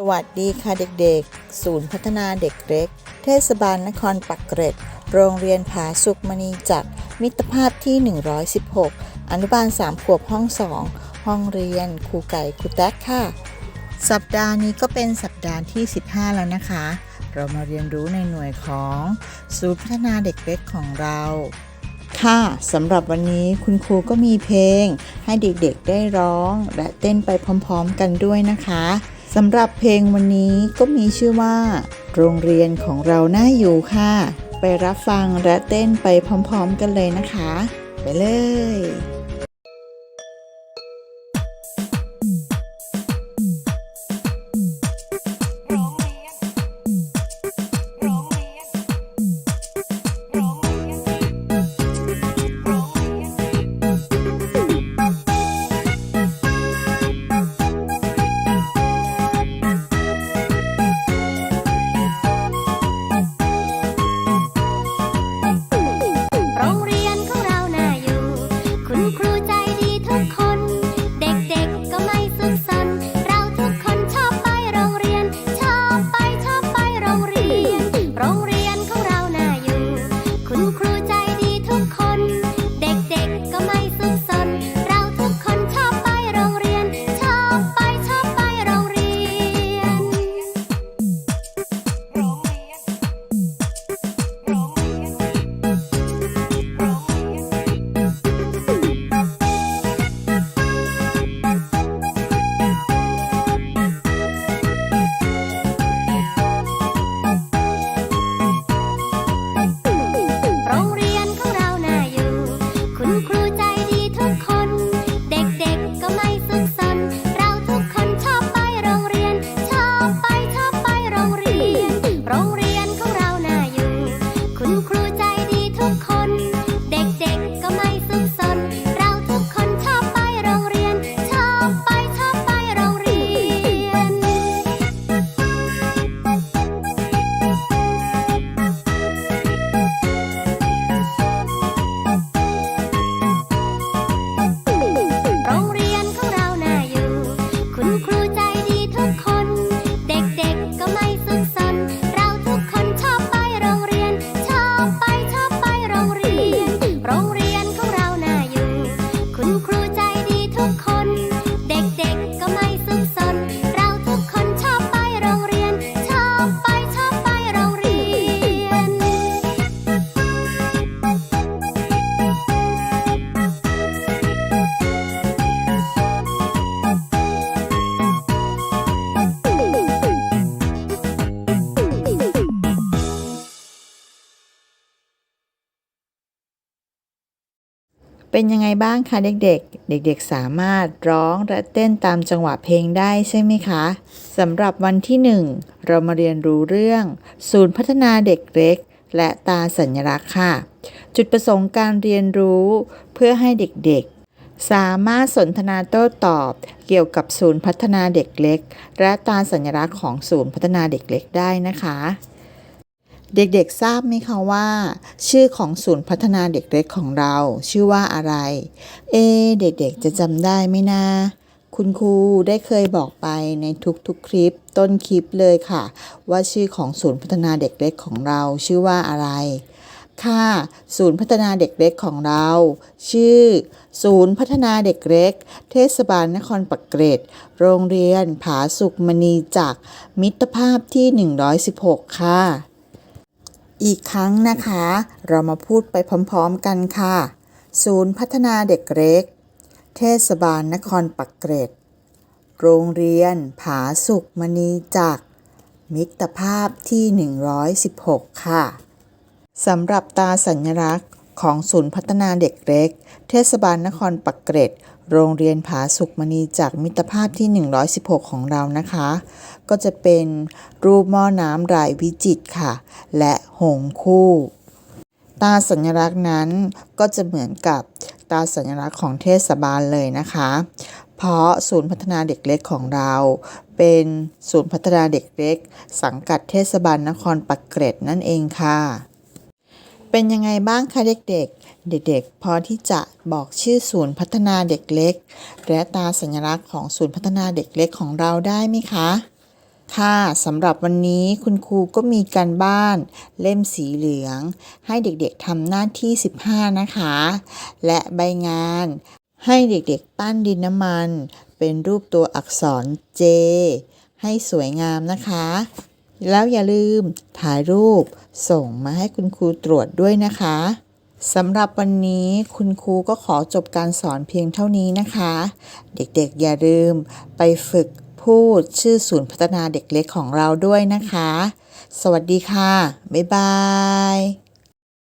สวัสดีค่ะเด็กๆ ศูนย์พัฒนาเด็กเล็ก เทศบาลนครปักเกร็ด โรงเรียนผาสุกมณีจักรมิตรภาพที่ 116 อนุบาล 3 ขวบห้อง 2 ห้องเรียนครูไก่ครูแต๊กค่ะ สัปดาห์นี้ก็เป็นสัปดาห์ที่ 15 แล้วนะคะ เรามาเรียนรู้ในหน่วยของศูนย์พัฒนาเด็กเล็กของเรา ค่ะสำหรับวันนี้คุณครูก็มีเพลง ให้เด็กๆได้ร้อง และเต้นไปพร้อมๆ กันด้วยนะคะ สำหรับเพลงวันนี้ก็มีชื่อว่า โรงเรียนของเราน่าอยู่ค่ะ ไปรับฟังและเต้นไปพร้อมๆกันเลยนะคะ ไปเลย คน เป็นยังไงบ้างคะเด็กๆ เด็กๆ สามารถร้องและเต้นตามจังหวะเพลงได้ใช่ไหมคะสำหรับวันที่หนึ่งเรามาเรียนรู้เรื่อง ศูนย์พัฒนาเด็กเล็ก และตาสัญลักษณ์ค่ะ จุดประสงค์การเรียนรู้เพื่อให้เด็กๆ สามารถสนทนาโต้ตอบ เกี่ยวกับศูนย์พัฒนาเด็กเล็ก และตาสัญลักษณ์ของศูนย์พัฒนาเด็กเล็กได้นะคะ เด็กๆทราบไหมคะว่า ชื่อของศูนย์พัฒนาเด็กเล็กของเรา ชื่อว่าอะไร เอ เด็กๆจะจำได้ไหมนะคุณครูได้เคยบอกไปในทุกๆคลิปต้นคลิปเลยค่ะ ว่าชื่อของศูนย์พัฒนาเด็กเล็กของเราชื่อว่าอะไร ค่ะ ศูนย์พัฒนาเด็กเล็กของเรา ชื่อ ศูนย์พัฒนาเด็กเล็ก เทศบาลนครปักเกร็ด โรงเรียนผาสุกมณีจักมิตรภาพที่ 116 ค่ะ อีกครั้งนะคะ เรามาพูดไปพร้อมๆกันค่ะ ศูนย์พัฒนาเด็กเล็ก เทศบาลนครปักเกร็ด โรงเรียน ผาสุกมณีจักมิตรภาพที่ 116 ค่ะสำหรับตาสัญลักษณ์ ของศูนย์พัฒนาเด็กเล็ก เทศบาลนครปักเกร็ด โรงเรียนผาสุกมณีจากมิตรภาพที่ 116 ของเรานะคะ ก็จะเป็นรูปหม้อน้ำรายวิจิตรค่ะ และหงคู่ ตาสัญลักษณ์นั้นก็จะเหมือนกับตาสัญลักษณ์ของเทศบาลเลยนะคะ เพราะศูนย์พัฒนาเด็กเล็กของเรา เป็นศูนย์พัฒนาเด็กเล็ก สังกัดเทศบาลนครปักเกร็ดนั่นเองค่ะ เป็นยังไงบ้างคะเด็กๆ เด็กๆ พอที่จะบอกชื่อศูนย์พัฒนาเด็กเล็ก และตาสัญลักษณ์ของศูนย์พัฒนาเด็กเล็กของเราได้ไหมคะ ค่ะสำหรับวันนี้คุณครูก็มีการบ้าน เล่มสีเหลือง ให้เด็กๆทำหน้าที่ 15 นะคะ และใบงาน ให้เด็กๆ ปั้นดินน้ำมัน เป็นรูปตัวอักษร J ให้สวยงามนะคะ แล้วอย่าลืมถ่ายรูปส่งมาให้คุณครูตรวจด้วยนะคะสำหรับวันนี้คุณครูก็ขอจบการสอนเพียงเท่านี้นะคะ เด็กๆอย่าลืมไปฝึกพูดชื่อศูนย์พัฒนาเด็กเล็กของเราด้วยนะคะ สวัสดีค่ะ บ๊ายบาย